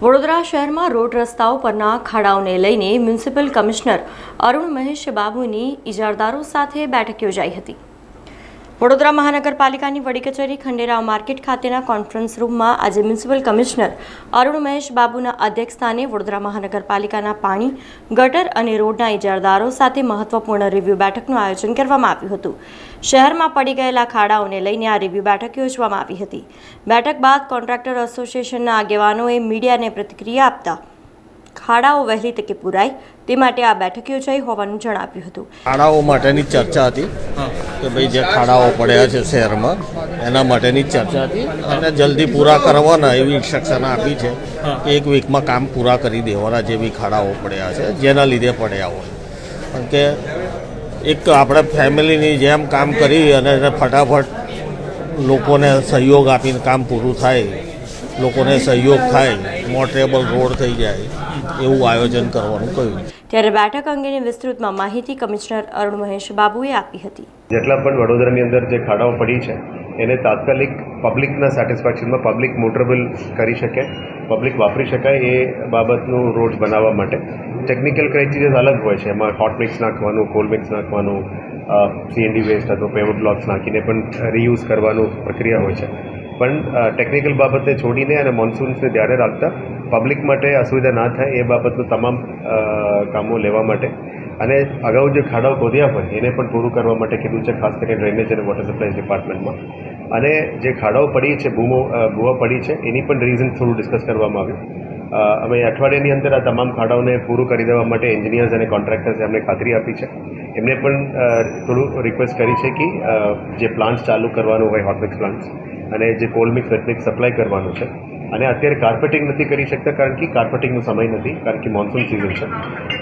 વડોદરા શહેરમાં રોડ રસ્તાઓ પરના ખાડાઓને લઈને મ્યુનિસિપલ કમિશનર અરુણ મહેશ બાબુની ઇજારદારો સાથે બેઠક યોજાઈ હતી. વડોદરા મહાનગરપાલિકાની વડી કચેરી ખંડેરાવ માર્કેટ ખાતેના કોન્ફરન્સ રૂમમાં આજે મ્યુનિસિપલ કમિશનર અરુણ મહેશ બાબુના અધ્યક્ષસ્થાને વડોદરા મહાનગરપાલિકાના પાણી, ગટર અને રોડના ઇજારદારો સાથે મહત્વપૂર્ણ રિવ્યૂ બેઠકનું આયોજન કરવામાં આવ્યું હતું. શહેરમાં પડી ગયેલા ખાડાઓને લઈને આ રિવ્યૂ બેઠક યોજવામાં આવી હતી. બેઠક બાદ કોન્ટ્રાક્ટર એસોસિએશનના આગેવાનોએ મીડિયાને પ્રતિક્રિયા આપતા ખાડાઓ વહેલી તકે પૂરાય તે માટે આ બેઠક યોજાઈ હોવાનું જણાવ્યું હતું. ખાડાઓ માટેની ચર્ચા હતી કે ભાઈ જે ખાડાઓ પડ્યા છે શહેરમાં એના માટેની ચર્ચા હતી અને જલ્દી પૂરા કરવાના એવી ઇન્સ્ટ્રક્શન આપી છે કે એક વીકમાં કામ પૂરા કરી દેવાના જે બી ખાડાઓ પડ્યા છે જેના લીધે પડ્યા હોય. કારણ કે એક આપણે ફેમિલીની જેમ કામ કરી અને એને ફટાફટ લોકોને સહયોગ આપીને કામ પૂરું થાય લોકોને સહયોગ થાય મોટરેબલ રોડ થઈ જાય એવું આયોજન કરવાનું કહ્યું. ત્યારે બેઠક અંગેની વિસ્તૃતમાં માહિતી કમિશનર અરુણ મહેશ બાબુએ આપી હતી. જેટલા પણ વડોદરાની અંદર જે ખાડાઓ પડી છે એને તાત્કાલિક પબ્લિકના સેટિસ્ફેક્શનમાં પબ્લિક મોટરેબલ કરી શકે પબ્લિક વાપરી શકાય એ બાબતનું રોડ બનાવવા માટે. ટેકનિકલ ક્રાઇટેરિયાઝ અલગ હોય છે એમાં હોટ મિક્સ નાખવાનું કોલ્ડ મિક્સ નાખવાનું સીએનડી વેસ્ટ અથવા પેવર બ્લોક્સ નાખીને પણ રીયુઝ કરવાનું પ્રક્રિયા હોય છે. પણ ટેકનિકલ બાબતને છોડીને અને મોન્સૂન્સને ધ્યાને રાખતા પબ્લિક માટે અસુવિધા ના થાય એ બાબતનું તમામ કામો લેવા માટે. અને અગાઉ જે ખાડાઓ ખોદ્યા હોય, એને પણ પૂરું કરવા માટે કીધું છે, ખાસ કરીને ડ્રેનેજ અને વોટર સપ્લાય ડિપાર્ટમેન્ટમાં અને જે ખાડાઓ પડી છે, ભૂમો ભૂવા પડી છે, એની પણ રીઝન થોડું ડિસ્કસ કરવામાં આવ્યું. અમે અઠવાડિયાની અંદર આ તમામ ખાડાઓને પૂરું કરી દેવા માટે એન્જિનિયર્સ અને કોન્ટ્રાક્ટર્સે એમને ખાતરી આપી છે. એમને પણ થોડું રિક્વેસ્ટ કરી છે કે જે પ્લાન્ટ્સ ચાલુ કરવાનું હોય હોટમિક્સ પ્લાન્ટ અને જે કોલમિક્સ વેટમિક્સ સપ્લાય કરવાનું છે. અને અત્યારે કાર્પેટિંગ નથી કરી શકતા કારણ કે કાર્પેટિંગનો સમય નથી, કારણ કે મોન્સૂન સિઝન છે.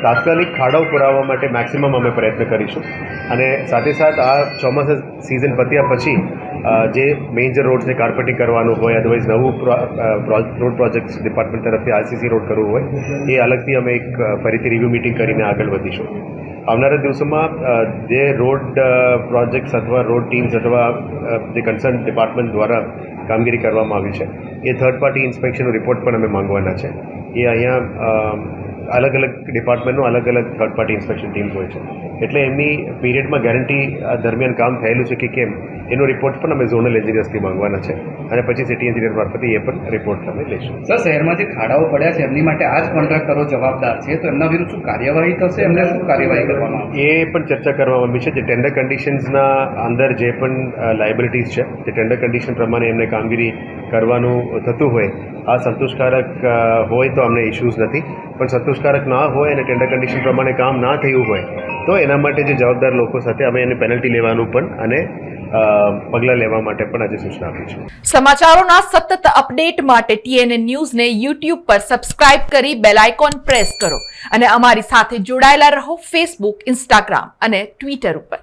તાત્કાલિક ખાડાઓ પુરાવવા માટે મેક્સિમમ અમે પ્રયત્ન કરીશું. અને સાથે સાથ આ ચોમાસા સિઝન પત્યા પછી જે મેજર રોડ્સને કાર્પેટિંગ કરવાનું હોય અધરવાઇઝ નવું રોડ પ્રોજેક્ટ ડિપાર્ટમેન્ટ તરફથી આરસીસી રોડ કરવું હોય, એ અલગથી અમે એક ફરીથી રિવ્યૂ મિટિંગ કરીને આગળ વધીશું. આવનારા દિવસોમાં જે રોડ પ્રોજેક્ટ્સ અથવા રોડ ટીમ્સ અથવા જે કન્સર્ન ડિપાર્ટમેન્ટ દ્વારા કામગીરી કરવામાં આવી છે, એ થર્ડ પાર્ટી ઇન્સ્પેક્શનનો રિપોર્ટ પણ અમે માંગવાના છે. એ અહીંયા અલગ અલગ ડિપાર્ટમેન્ટનું અલગ અલગ થર્ડ પાર્ટી ઇન્સ્પેક્શન ટીમ્સ હોય છે. એટલે એમની પીરિયડમાં ગેરંટી દરમિયાન કામ થયેલું છે કે કેમ એનો રિપોર્ટ પણ અમે ઝોનલ એન્જિનિયર્સથી માંગવાના છે. અને પછી સિટી એન્જિનિયર મારફતે એ પણ રિપોર્ટ અમે લઈશું. સર શહેરમાં જે ખાડાઓ પડ્યા છે એમની માટે આ જ કોન્ટ્રાક્ટરો જવાબદાર છે તો એમના વિરુદ્ધ શું કાર્યવાહી થશે? એમને શું કાર્યવાહી કરવામાં એ પણ ચર્ચા કરવામાં આવી છે જે ટેન્ડર કન્ડિશન્સના અંદર જે પણ લાયબિલિટીઝ છે તે ટેન્ડર કન્ડિશન પ્રમાણે એમને કામગીરી કરવાનું થતું હોય. આ સંતોષકારક હોય તો અમને ઇશ્યુઝ નથી. પણ સંતોષકારક ના હોય અને ટેન્ડર કન્ડિશન પ્રમાણે કામ ના થયું હોય, તો એના માટે જે જવાબદાર લોકો સાથે અમે એને પેનલ્ટી લેવાનું પણ અને પગલાં લેવા માટે પણ આજે સૂચના આપી છે. સમાચારોના સતત અપડેટ માટે ટીએનએ ન્યૂઝને યુટ્યુબ પર સબસ્ક્રાઇબ કરી બેલ આઇકોન પ્રેસ કરો અને અમારી સાથે જોડાયેલા રહો ફેસબુક ઇન્સ્ટાગ્રામ અને ટ્વિટર ઉપર.